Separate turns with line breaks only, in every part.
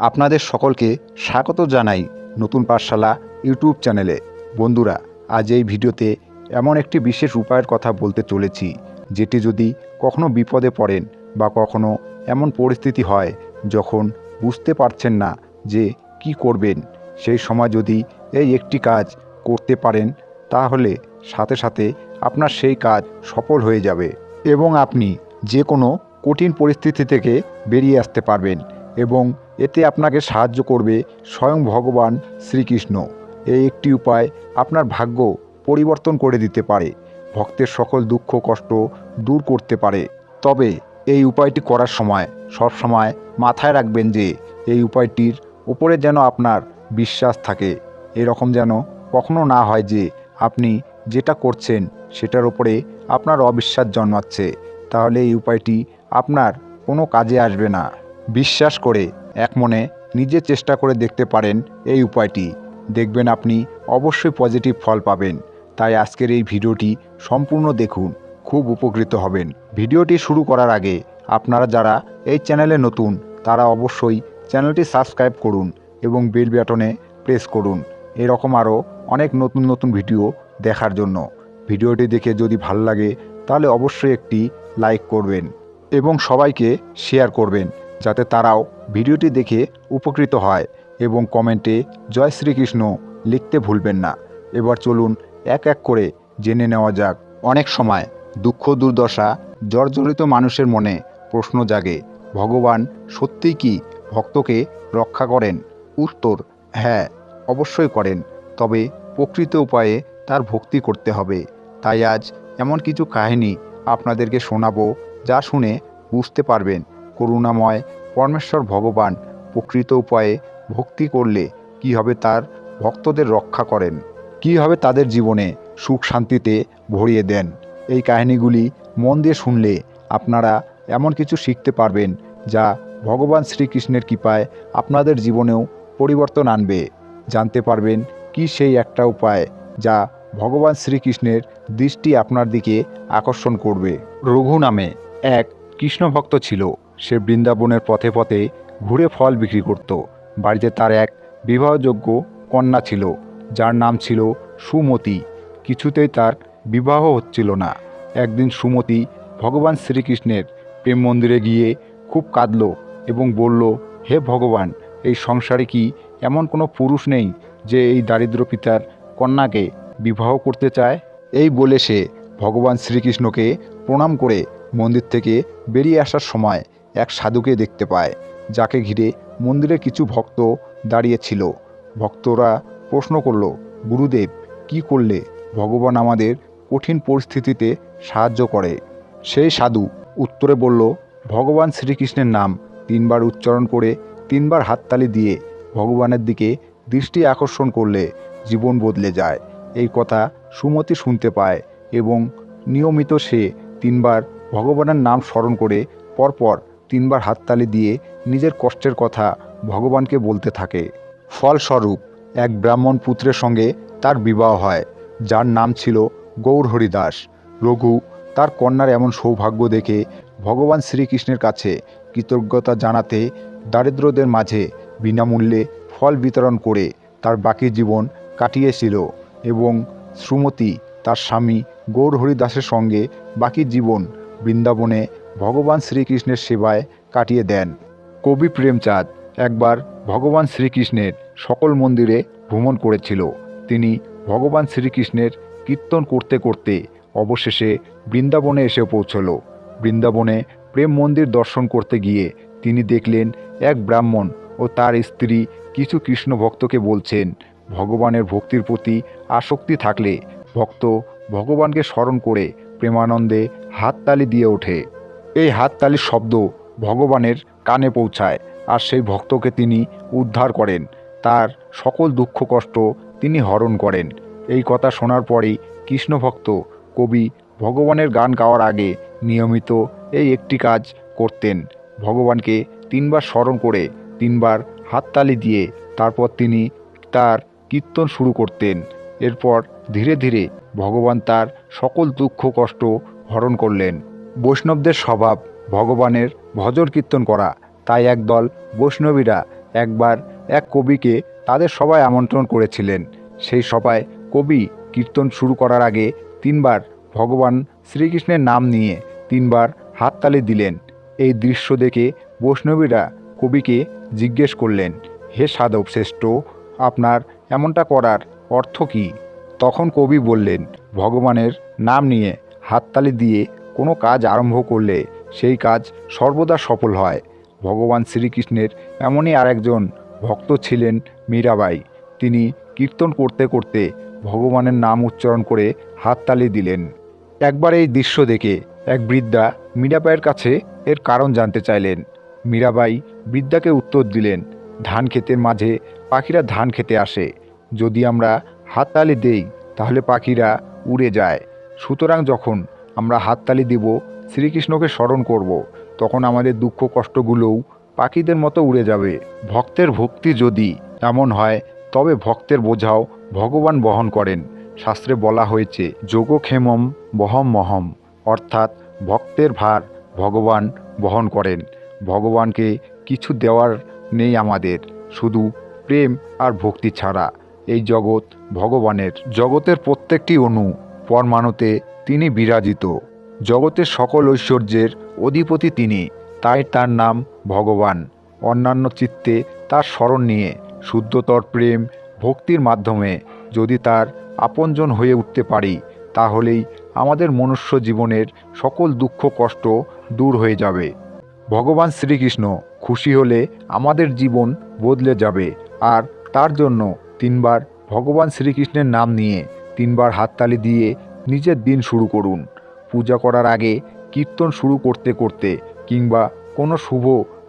আপনাদের সকলকে স্বাগত জানাই নতুন পাঠশালা ইউটিউব চ্যানেলে। বন্ধুরা, আজ এই ভিডিওতে এমন একটি বিশেষ উপায়ের কথা বলতে চলেছি, যেটি যদি কখনো বিপদে পড়েন বা কখনো এমন পরিস্থিতি হয় যখন বুঝতে পারছেন না যে কি করবেন, সেই সময় যদি এই একটি কাজ করতে পারেন, তাহলে সাথে সাথে আপনার সেই কাজ সফল হয়ে যাবে এবং আপনি যে কোনো কঠিন পরিস্থিতি থেকে বেরিয়ে আসতে পারবেন এবং এতে আপনাকে সাহায্য করবে স্বয়ং ভগবান শ্রীকৃষ্ণ। এই একটি উপায় আপনার ভাগ্য পরিবর্তন করে দিতে পারে, ভক্তের সকল দুঃখ, কষ্ট দূর করতে পারে। তবে এই উপায়টি করার সময়, সব সময় মাথায় রাখবেন যে এই উপায়টির উপরে যেন আপনার বিশ্বাস থাকে। এরকম যেন কখনো না হয় যে আপনি যেটা করছেন সেটার উপরে আপনার অবিশ্বাস জন্মাচ্ছে। তাহলে এই উপায়টি আপনার কোনো কাজে আসবে না। বিশ্বাস করে এক মনে নিজে চেষ্টা করে দেখতে পারেন এই উপায়টি। দেখবেন আপনি অবশ্যই পজিটিভ ফল পাবেন। তাই আজকের এই ভিডিওটি সম্পূর্ণ দেখুন, খুব উপকৃত হবেন। ভিডিওটি শুরু করার আগে আপনারা যারা এই চ্যানেলে নতুন, তারা অবশ্যই চ্যানেলটি সাবস্ক্রাইব করুন এবং বেল বাটনে প্রেস করুন। এরকম আরও অনেক নতুন নতুন ভিডিও দেখার জন্য। ভিডিওটি দেখে যদি ভালো লাগে, তাহলে অবশ্যই একটি লাইক করবেন এবং সবাইকে শেয়ার করবেন, যাতে তারাও ভিডিওটি দেখে উপকৃত হয় এবং কমেন্টে জয় শ্রীকৃষ্ণ লিখতে ভুলবেন না। এবার চলুন এক এক করে জেনে নেওয়া যাক। অনেক সময় দুঃখ, দুর্দশা, জর্জরিত মানুষের মনে প্রশ্ন জাগে, ভগবান সত্যিই কি ভক্তকে রক্ষা করেন? উত্তর হ্যাঁ অবশ্যই করেন, তবে প্রকৃত উপায়ে তার ভক্তি করতে হবে। তাই আজ এমন কিছু কাহিনী আপনাদেরকে শোনাবো যা শুনে বুঝতে পারবেন। করুণাময় পরমেশ্বর ভগবান প্রকৃত উপায়ে ভক্তি করলে কি হবে তার ভক্তদের রক্ষা করেন? কি হবে তাদের জীবনে সুখ শান্তিতে ভরিয়ে দেন? এই কাহিনীগুলি মন দিয়ে শুনলে আপনারা এমন কিছু শিখতে পারবেন যা ভগবান শ্রীকৃষ্ণের কৃপায় আপনাদের জীবনেও পরিবর্তন আনবে। জানতে পারবেন কি সেই একটা উপায় যা ভগবান শ্রীকৃষ্ণের দৃষ্টি আপনার দিকে আকর্ষণ করবে। রঘু নামে এক কৃষ্ণ ভক্ত ছিল। সে বৃন্দাবনের পথে পথে ঘুরে ফল বিক্রি করত। বাড়িতে তার এক বিবাহযোগ্য কন্যা ছিল, যার নাম ছিল সুমতি। কিছুতেই তার বিবাহ হচ্ছিল না। একদিন সুমতি ভগবান শ্রীকৃষ্ণের প্রেম মন্দিরে গিয়ে খুব কাঁদল এবং বলল, হে ভগবান, এই সংসারে কি এমন কোনো পুরুষ নেই যে এই দারিদ্র পিতার কন্যাকে বিবাহ করতে চায়? এই বলে সে ভগবান শ্রীকৃষ্ণকে প্রণাম করে মন্দির থেকে বেরিয়ে আসার সময় এক সাধুকে দেখতে পায়, যাকে ঘিরে মন্দিরে কিছু ভক্ত দাঁড়িয়েছিল। ভক্তরা প্রশ্ন করল, গুরুদেব, কি করলে? ভগবান আমাদের কঠিন পরিস্থিতিতে সাহায্য করে। সেই সাধু উত্তরে বলল, ভগবান শ্রীকৃষ্ণের নাম তিনবার উচ্চারণ করে তিনবার হাততালি দিয়ে ভগবানের দিকে দৃষ্টি আকর্ষণ করলে জীবন বদলে যায়। এই কথা সুমতি শুনতে পায় এবং নিয়মিত সে তিনবার ভগবানের নাম স্মরণ করে পরপর তিনবার হাততালি দিয়ে নিজের কষ্টের কথা ভগবানকে বলতে থাকে। ফলস্বরূপ, এক ব্রাহ্মণ পুত্রের সঙ্গে তার বিবাহ হয়, যার নাম ছিল গৌর হরিদাস। রঘু, তার কন্যার এমন সৌভাগ্য দেখে ভগবান শ্রীকৃষ্ণের কাছে কৃতজ্ঞতা জানাতে দারিদ্রদের মাঝে বিনামূল্যে ফল বিতরণ করে তার বাকি জীবন কাটিয়েছিল এবং শ্রুমতি, তার স্বামী গৌর হরিদাসের সঙ্গে বাকি জীবন বৃন্দাবনে ভগবান শ্রীকৃষ্ণের সেবায় কাটিয়ে দেন। কবি প্রেমচাঁদ একবার ভগবান শ্রীকৃষ্ণের সকল মন্দিরে ভ্রমণ করেছিল। তিনি ভগবান শ্রীকৃষ্ণের কীর্তন করতে করতে অবশেষে বৃন্দাবনে এসে পৌঁছল। বৃন্দাবনে প্রেম মন্দির দর্শন করতে গিয়ে তিনি দেখলেন এক ব্রাহ্মণ ও তার স্ত্রী কিছু কৃষ্ণ ভক্তকে বলছেন, ভগবানের ভক্তির প্রতি আসক্তি থাকলে ভক্ত ভগবানকে স্মরণ করে প্রেমানন্দে হাততালি দিয়ে ওঠে। এই হাততালির শব্দ ভগবানের কানে পৌঁছায় আর সেই ভক্তকে তিনি উদ্ধার করেন। তার সকল দুঃখ কষ্ট তিনি হরণ করেন। এই কথা শোনার পরেই কৃষ্ণভক্ত কবি ভগবানের গান গাওয়ার আগে নিয়মিত এই একটি কাজ করতেন। ভগবানকে তিনবার স্মরণ করে তিনবার হাততালি দিয়ে তারপর তিনি তার কীর্তন শুরু করতেন। এরপর ধীরে ধীরে ভগবান তার সকল দুঃখ কষ্ট হরণ করলেন। বৈষ্ণবদের স্বভাব, ভগবানের ভজন কীর্তন করা, তাই একদল বৈষ্ণবীরা একবার এক কবিকে তাদের সবাই আমন্ত্রণ করেছিলেন। সেই সভায় কবি কীর্তন শুরু করার আগে তিনবার ভগবান শ্রীকৃষ্ণের নাম নিয়ে তিনবার হাততালি দিলেন। এই দৃশ্য দেখে বৈষ্ণবীরা কবিকে জিজ্ঞেস করলেন, হে সাধব শ্রেষ্ঠ, আপনার এমনটা করার অর্থ কী? তখন কবি বললেন, ভগবানের নাম নিয়ে হাততালি দিয়ে কোনো কাজ আরম্ভ করলে সেই কাজ সর্বদা সফল হয়। ভগবান শ্রীকৃষ্ণের এমনই আরেকজন ভক্ত ছিলেন মীরাবাই। তিনি কীর্তন করতে করতে ভগবানের নাম উচ্চারণ করে হাততালি দিলেন। একবার এই দৃশ্য দেখে এক বৃদ্ধা মীরাবাইয়ের কাছে এর কারণ জানতে চাইলেন। মীরাবাই বৃদ্ধাকে উত্তর দিলেন, ধান ক্ষেতের মাঝে পাখিরা ধান খেতে আসে। যদি আমরা হাততালি দেই, তাহলে পাখিরা উড়ে যায়। সুতরাং যখন আমরা হাততালি দেব, শ্রীকৃষ্ণকে স্মরণ করব। তখন আমাদের দুঃখ কষ্টগুলোও পাখিদের মতো উড়ে যাবে। ভক্তের ভক্তি যদি এমন হয়, তবে ভক্তের বোঝাও ভগবান বহন করেন। শাস্ত্রে বলা হয়েছে, যোগক্ষেমম বহম মহম। অর্থাৎ ভক্তের ভার ভগবান বহন করেন। ভগবানকে কিছু দেওয়ার নেই আমাদের, শুধু প্রেম আর ভক্তি ছাড়া। এই জগৎ ভগবানের। জগতের প্রত্যেকটি অণু পরমাণুতে তিনি বিরাজিত। জগতের সকল ঐশ্বর্যের অধিপতি তিনি, তাই তার নাম ভগবান। অন্যান্য চিত্তে তার স্মরণ নিয়ে, শুদ্ধতর প্রেম, ভক্তির মাধ্যমে যদি তার আপনজন হয়ে উঠতে পারি, তাহলেই আমাদের মনুষ্য জীবনের সকল দুঃখ, কষ্ট দূর হয়ে যাবে। ভগবান শ্রীকৃষ্ণ খুশি হলে আমাদের জীবন বদলে যাবে, আর তার জন্য তিনবার ভগবান শ্রীকৃষ্ণের নাম নিয়ে তিনবার হাততালি দিয়ে নিজের দিন শুরু করুন। পূজা করার আগে কীর্তন শুরু করতে করতে কিংবা কোনো শুভ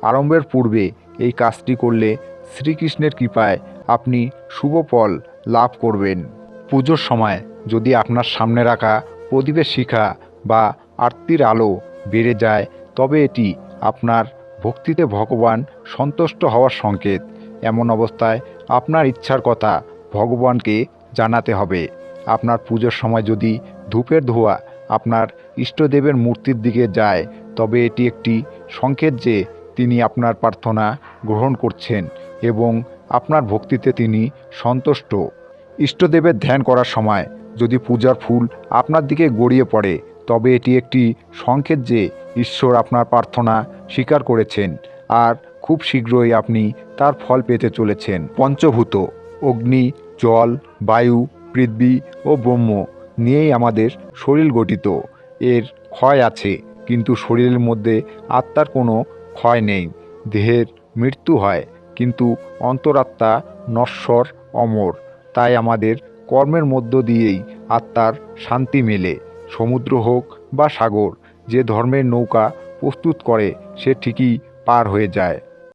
আরম্ভের পূর্বে এই কাজটি করলে শ্রীকৃষ্ণের কৃপায় আপনি শুভ ফল লাভ করবেন। পুজোর সময় যদি আপনার সামনে রাখা প্রদীপের শিখা বা আরতির আলো বেড়ে যায়, তবে এটি আপনার ভক্তিতে ভগবান সন্তুষ্ট হওয়ার সংকেত। এমন অবস্থায় আপনার ইচ্ছার কথা ভগবানকে জানাতে হবে। আপনার পুজোর সময় যদি ধূপের ধোঁয়া আপনার ইষ্টদেবের মূর্তির দিকে যায়, তবে এটি একটি সংকেত যে তিনি আপনার প্রার্থনা গ্রহণ করছেন এবং আপনার ভক্তিতে তিনি সন্তুষ্ট। ইষ্টদেবের ধ্যান করার সময় যদি পূজার ফুল আপনার দিকে গড়িয়ে পড়ে, তবে এটি একটি সংকেত যে ঈশ্বর আপনার প্রার্থনা স্বীকার করেছেন আর খুব শীঘ্রই আপনি তার ফল পেতে চলেছেন। পঞ্চভূত, অগ্নি, জল, বায়ু পৃথিবী ও ব্রহ্ম নিয়েই আমাদের শরীর গঠিত। এর ক্ষয় আছে, কিন্তু শরীরের মধ্যে আত্মার কোনো ক্ষয় নেই। দেহের মৃত্যু হয়, কিন্তু অন্তরাত্মা নশ্বর, অমর। তাই আমাদের কর্মের মধ্য দিয়েই আত্মার শান্তি মেলে। সমুদ্র হোক বা সাগর, যে ধর্মের নৌকা প্রস্তুত করে, সে ঠিকই পার হয়ে যায়।